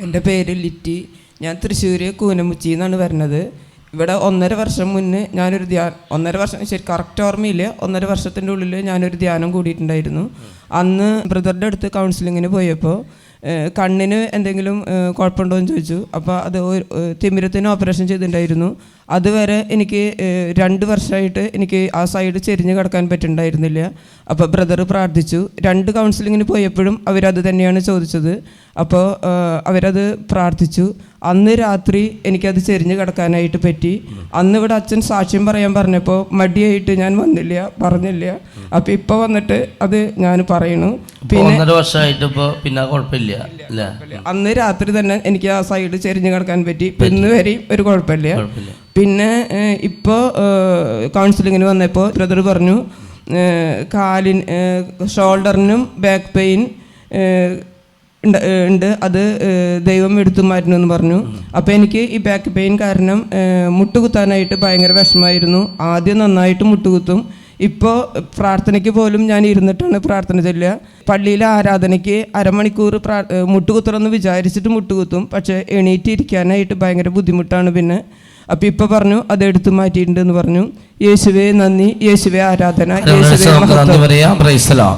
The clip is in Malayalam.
എന്റെ പേര് ലിറ്റി. ഞാൻ തൃശ്ശൂർ കൂനമുച്ചിന്നാണ് വരുന്നത്. ഇവിടെ ഒന്നര വർഷം മുന്നേ ഞാനൊരു ധ്യാനം ഒന്നര വർഷം ശരി കറക്റ്റ് ഓർമ്മയില്ല ഒന്നര വർഷത്തിന്റെ ഉള്ളിൽ ഞാനൊരു ധ്യാനം കൂടിയിട്ടുണ്ടായിരുന്നു. അന്ന് ബ്രദറിന്റെ അടുത്ത് കൗൺസിലിങ്ങിന് പോയപ്പോൾ കണ്ണിന് എന്തെങ്കിലും കുഴപ്പമുണ്ടോ എന്ന് ചോദിച്ചു. അപ്പോൾ അത് തിമിരത്തിന് ഓപ്പറേഷൻ ചെയ്തിട്ടുണ്ടായിരുന്നു. അതുവരെ എനിക്ക് രണ്ട് വർഷമായിട്ട് എനിക്ക് ആ സൈഡ് ചെരിഞ്ഞ് കിടക്കാൻ പറ്റുന്നുണ്ടായിരുന്നില്ല അപ്പോൾ ബ്രദർ പ്രാർത്ഥിച്ചു. രണ്ട് കൗൺസിലിങ്ങിന് പോയപ്പോഴും അവരത് തന്നെയാണ് ചോദിച്ചത്. അപ്പോൾ അവരത് പ്രാർത്ഥിച്ചു. അന്ന് രാത്രി എനിക്കത് ചെരിഞ്ഞ് കിടക്കാനായിട്ട് പറ്റി. അന്ന് ഇവിടെ അച്ഛൻ സാക്ഷ്യം പറയാൻ പറഞ്ഞപ്പോൾ മടിയായിട്ട് ഞാൻ വന്നില്ല പറഞ്ഞില്ല. അപ്പോൾ ഇപ്പോൾ വന്നിട്ട് അത് ഞാൻ പറയണു. ഒന്നര വർഷമായിട്ട് പിന്നെ കുഴപ്പമില്ല അന്ന് രാത്രി തന്നെ എനിക്ക് ആ സൈഡ് ചെരിഞ്ഞ് കിടക്കാൻ പറ്റി. ഇന്ന് വരെയും ഒരു കുഴപ്പമില്ല. പിന്നെ ഇപ്പോ ഇപ്പോൾ കൗൺസിലിങ്ങിന് വന്നപ്പോൾ ബ്രദർ പറഞ്ഞു കാലിന് ഷോൾഡറിനും ബാക്ക് പെയിൻ ഉണ്ട് അത് ദൈവം എടുത്തു മാറ്റുന്നു എന്ന് പറഞ്ഞു. അപ്പോൾ എനിക്ക് ഈ ബാക്ക് പെയിൻ കാരണം മുട്ടുകുത്താനായിട്ട് ഭയങ്കര വിഷമമായിരുന്നു. ആദ്യം നന്നായിട്ട് മുട്ടുകുത്തും. ഇപ്പോൾ പ്രാർത്ഥനയ്ക്ക് പോലും ഞാൻ ഇരുന്നിട്ടാണ് പ്രാർത്ഥന ചെല്ലുക. പള്ളിയിലെ ആരാധനയ്ക്ക് അരമണിക്കൂർ പ്രാ മുട്ടുകുത്തണമെന്ന് വിചാരിച്ചിട്ട് മുട്ടുകുത്തും. പക്ഷേ എണീറ്റിരിക്കാനായിട്ട് ഭയങ്കര ബുദ്ധിമുട്ടാണ് പിന്നെ. അപ്പം ഇപ്പം പറഞ്ഞു അത് എടുത്തു മാറ്റിയിട്ടുണ്ടെന്ന് പറഞ്ഞു. യേശുവേ നന്ദി. യേശുവേ ആരാധന. യേശുവേ